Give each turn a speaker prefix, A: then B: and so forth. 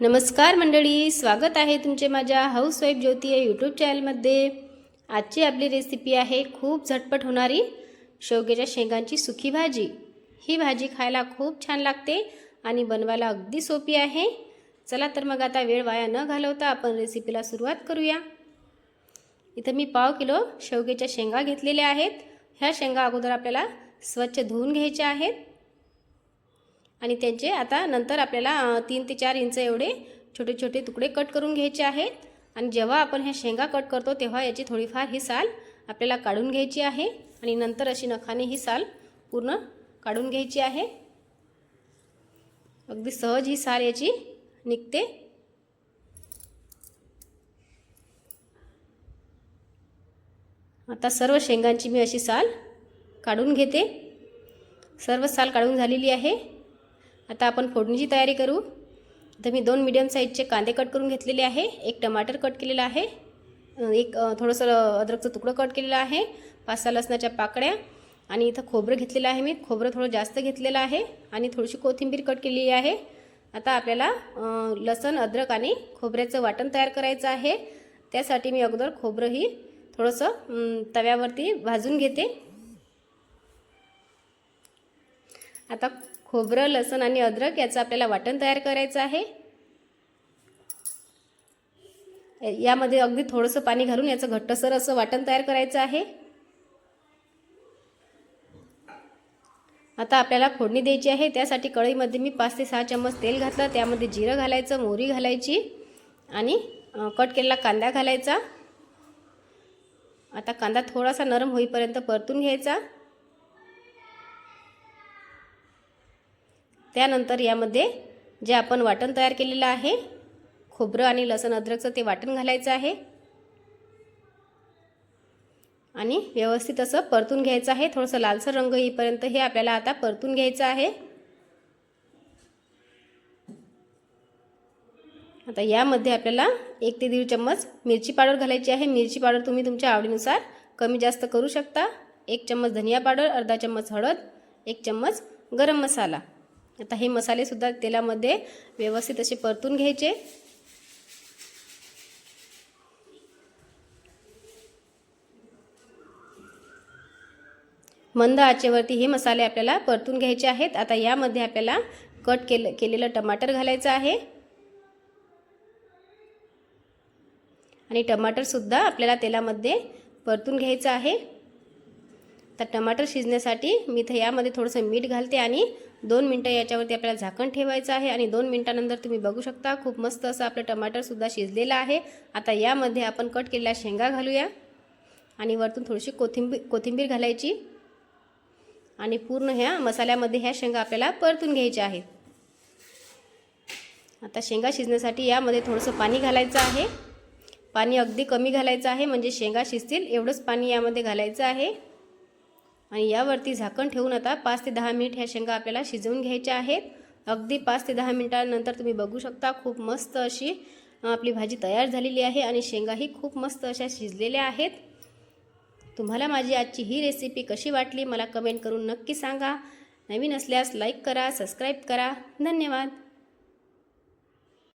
A: नमस्कार मंडळी स्वागत आहे तुमचे माझ्या हाऊसवाईफ ज्योती या यूट्यूब चॅनलमध्ये आजची आपली रेसिपी आहे खूप झटपट होणारी शेवग्याच्या शेंगांची सुकी भाजी. ही भाजी खायला खूप छान लागते आणि बनवायला अगदी सोपी आहे. चला तर मग आता वेळ वाया न घालवता आपण रेसिपीला सुरुवात करूया. इथं मी पाव किलो शेवग्याच्या शेंगा घेतलेल्या आहेत. ह्या शेंगा अगोदर आपल्याला स्वच्छ धुवून घ्यायच्या आहेत. आणि त्यांचे आता नंतर आपल्याला तीन ते चार इंच एवढे छोटे छोटे तुकडे कट करून घ्यायचे आहेत. आणि जेव्हा आपण ह्या शेंगा कट करतो तेव्हा याची थोडीफार ही साल आपल्याला काढून घ्यायची आहे. आणि नंतर अशी नखाने ही साल पूर्ण काढून घ्यायची आहे. अगदी सहज ही साल याची निघते. आता सर्व शेंगांची मी अशी साल काढून घेते. सर्व साल काढून झालेली आहे. आता आपण फोडणीची तयारी करू. तर मी दोन मीडियम साईजचे कांदे कट करून घेतलेले आहे. एक टमाटर कट केलेला आहे. एक थोडंसं अद्रकचं तुकडं कट केलेलं आहे. पाच सहा लसणाच्या पाकळ्या. आणि इथं खोबरं घेतलेलं आहे मी. खोबरं थोडं जास्त घेतलेलं आहे. आणि थोडीशी कोथिंबीर कट केलेली आहे. आता आपल्याला लसण अद्रक आणि खोबऱ्याचं वाटण तयार करायचं आहे. त्यासाठी मी अगोदर खोबरंही थोडंसं तव्यावरती भाजून घेते. आता खोबरं लसूण आणि अद्रक याचं आपल्याला वाटण तयार करायचं आहे. यामध्ये अगदी थोडंसं पाणी घालून याचं घट्टसर असं वाटण तयार करायचं आहे. आता आपल्याला फोडणी द्यायची आहे. त्यासाठी कढईमध्ये मी पाच ते सहा चम्मच तेल घातलं. त्यामध्ये जिरं घालायचं मोहरी घालायची आणि कट केलेला कांदा घालायचा. आता कांदा थोडासा नरम होईपर्यंत परतून घ्यायचा. त्यानंतर यामध्ये जे आपण वाटण तयार केलेलं आहे खोबरं आणि लसण अद्रकचं ते वाटण घालायचं आहे. आणि व्यवस्थित असं परतून घ्यायचं आहे. थोडंसं लालसर रंग येईपर्यंत हे आपल्याला आता परतून घ्यायचं आहे. आता यामध्ये आपल्याला एक ते दीड चम्मच मिरची पावडर घालायची आहे. मिरची पावडर तुम्ही तुमच्या आवडीनुसार कमी जास्त करू शकता. एक चम्मच धनिया पावडर अर्धा चम्मच हळद एक चम्मच गरम मसाला. आता हे मसालेसुद्धा तेलामध्ये व्यवस्थित असे परतून घ्यायचे. मंद आचेवरती हे मसाले आपल्याला परतून घ्यायचे आहेत. आता यामध्ये आपल्याला कट केलं केलेलं टमाटर घालायचं आहे. आणि टमाटरसुद्धा आपल्याला तेलामध्ये परतून घ्यायचं आहे. तर टमाटर शिजण्यासाठी मी इथं यामध्ये थोडंसं मीठ घालते आणि दोन मिनटं याच्यावरती आपल्याला झाकण ठेवायचं आहे आणि दोन मिनटानंतर तुम्ही बघू शकता खूप मस्त असं आपलं टमाटरसुद्धा शिजलेलं आहे. आता यामध्ये आपण कट केलेल्या शेंगा घालूया. आणि वरतून थोडीशी कोथिंबीर कोथिंबीर घालायची. आणि पूर्ण ह्या मसाल्यामध्ये ह्या शेंगा आपल्याला परतून घ्यायच्या आहेत. आता शेंगा शिजण्यासाठी यामध्ये थोडंसं पाणी घालायचं आहे. पाणी अगदी कमी घालायचं आहे म्हणजे शेंगा शिजतील एवढंच पाणी यामध्ये घालायचं आहे. आणि यावरती झाकण ठेवून आता पाच ते दहा मिनिट ह्या शेंगा आपल्याला शिजवून घ्यायच्या आहेत. अगदी पाच ते दहा मिनिटानंतर तुम्ही बघू शकता खूप मस्त अशी आपली भाजी तयार झालेली आहे आणि शेंगाही खूप मस्त अशा शिजलेल्या आहेत. तुम्हाला माझी आजची ही रेसिपी कशी वाटली मला कमेंट करून नक्की सांगा. नवीन असल्यास लाईक करा सबस्क्राईब करा. धन्यवाद.